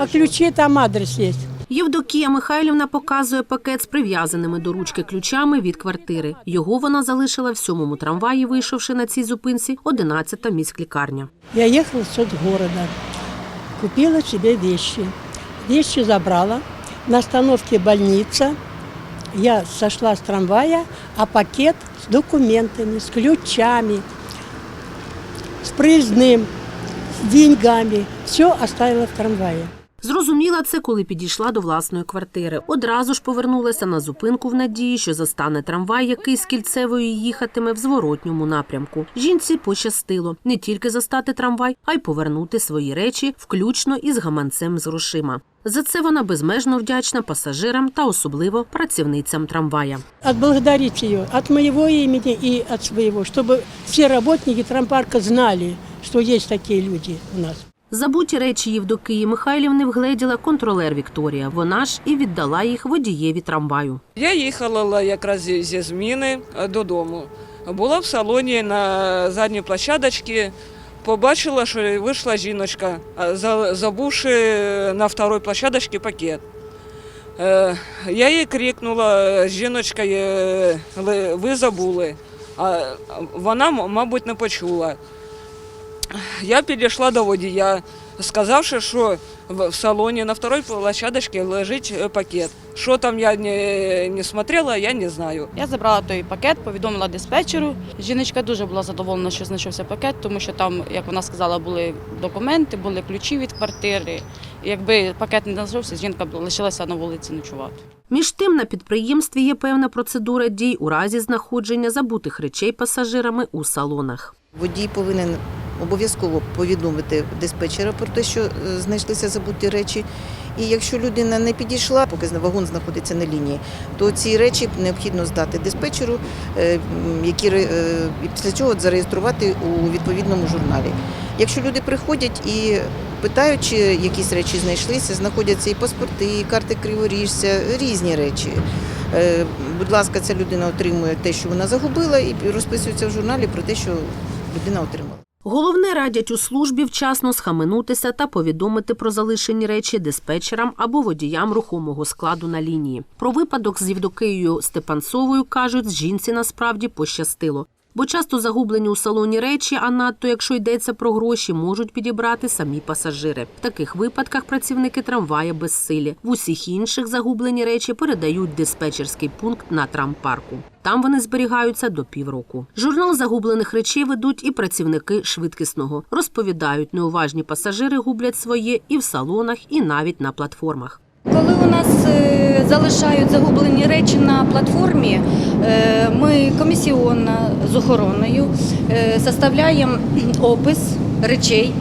А ключи там адрес есть. Євдокія Михайлівна показує пакет з прив'язаними до ручки ключами від квартири. Його вона залишила в сьомому трамваї, вийшовши на цій зупинці 11-та міськлікарня. Я ехала с города, купила себе вещи. Вещи забрала. На остановке больница. Я сошла с трамвая, а пакет с документами, с ключами, с проездным, с деньгами. Все оставила в трамвае. Зрозуміла це, коли підійшла до власної квартири. Одразу ж повернулася на зупинку в надії, що застане трамвай, який з кільцевою їхатиме в зворотньому напрямку. Жінці пощастило не тільки застати трамвай, а й повернути свої речі, включно із гаманцем з грошима. За це вона безмежно вдячна пасажирам та особливо працівницям трамвая. Отблагодарить ее от моего имени и от своего, чтобы все работники трампарка знали, что есть такие люди у нас. Забуті речі Євдокії Михайлівни вгледіла контролер Вікторія. Вона ж і віддала їх водієві трамваю. Я їхала якраз зі, зміни е, додому. Була в салоні на задній площадочці. Побачила, що вийшла жіночка, забувши на второй площадочці пакет. Е, Я їй крикнула, жіночка, е, ви забули. А вона, мабуть, не почула. Я підійшла до водія, сказавши, що в салоні на второй площадочці лежить е, пакет. Що там я не, не смотрела, я не знаю. Я забрала той пакет, повідомила диспетчеру. Жіночка дуже була задоволена, що знайшовся пакет, тому що там, як вона сказала, були документи, були ключі від квартири. І якби пакет не знайшовся, жінка б лишилася на вулиці ночувати. Між тим на підприємстві є певна процедура дій у разі знаходження забутих речей пасажирами у салонах. Водій повинен обов'язково повідомити диспетчера про те, що е, знайшлися забуті речі. І якщо людина не підійшла, поки вагон знаходиться на лінії, то ці речі необхідно здати диспетчеру, е, які е, і після чого зареєструвати у відповідному журналі. Якщо люди приходять і питають, чи якісь речі знайшлися, знаходяться і паспорти, і карти криворіжця, різні речі. Будь ласка, ця людина отримує те, що вона загубила, і розписується в журналі про те, що людина отримала. Головне радять у службі вчасно схаменутися та повідомити про залишені речі диспетчерам або водіям рухомого складу на лінії. Про випадок з Євдокиєю Степанцовою кажуть, жінці насправді пощастило. Бо часто загублені у салоні речі, а надто якщо йдеться про гроші, можуть підібрати самі пасажири. В таких випадках працівники трамвая безсилі. В усіх інших загублені речі передають диспетчерський пункт на трампарку. Там вони зберігаються до півроку. Журнал загублених речей ведуть і працівники швидкісного. Розповідають, неуважні пасажири гублять своє і в салонах, і навіть на платформах. Коли у нас е, залишають загублені речі на платформі, е, ми комісіонно з охороною е, составляємо опис речей,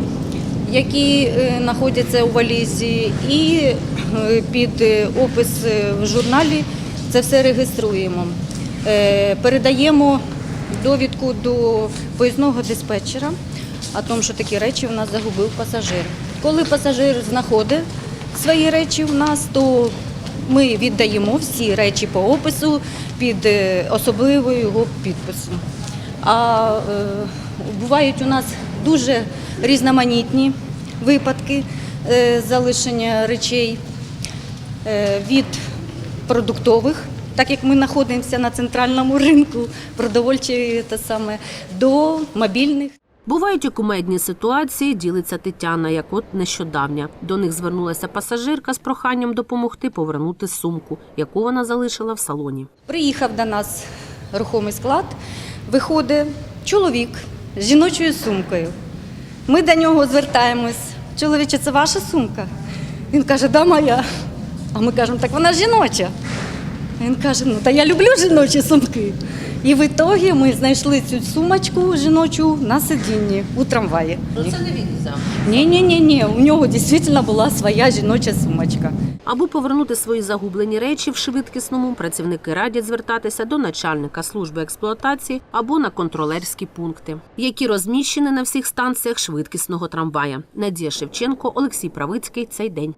які знаходяться у валізі, і під опис в журналі це все реєструємо. Передаємо довідку до поїзного диспетчера о тому, що такі речі в нас загубив пасажир. Коли пасажир знаходить свої речі в нас, то ми віддаємо всі речі по опису під е, особливою його підписом. А е, бувають у нас дуже різноманітні випадки е, залишення речей е, від продуктових, так як ми знаходимося на центральному ринку продовольчої та саме, до мобільних. Бувають і кумедні ситуації, ділиться Тетяна, як от нещодавня. До них звернулася пасажирка з проханням допомогти повернути сумку, яку вона залишила в салоні. Приїхав до нас рухомий склад, виходить чоловік з жіночою сумкою. Ми до нього звертаємось. Чоловіче, це ваша сумка? Він каже, да, моя. А ми кажемо, так вона жіноча. Він каже, ну та я люблю жіночі сумки. І в ітогі ми знайшли цю сумочку жіночу на сидінні у трамваї. Ну це не він взяв. Ні, ні, ні, ні. У нього дійсно була своя жіноча сумочка. Аби повернути свої загублені речі в швидкісному, працівники радять звертатися до начальника служби експлуатації або на контролерські пункти, які розміщені на всіх станціях швидкісного трамвая. Надія Шевченко, Олексій Правицький. Цей день.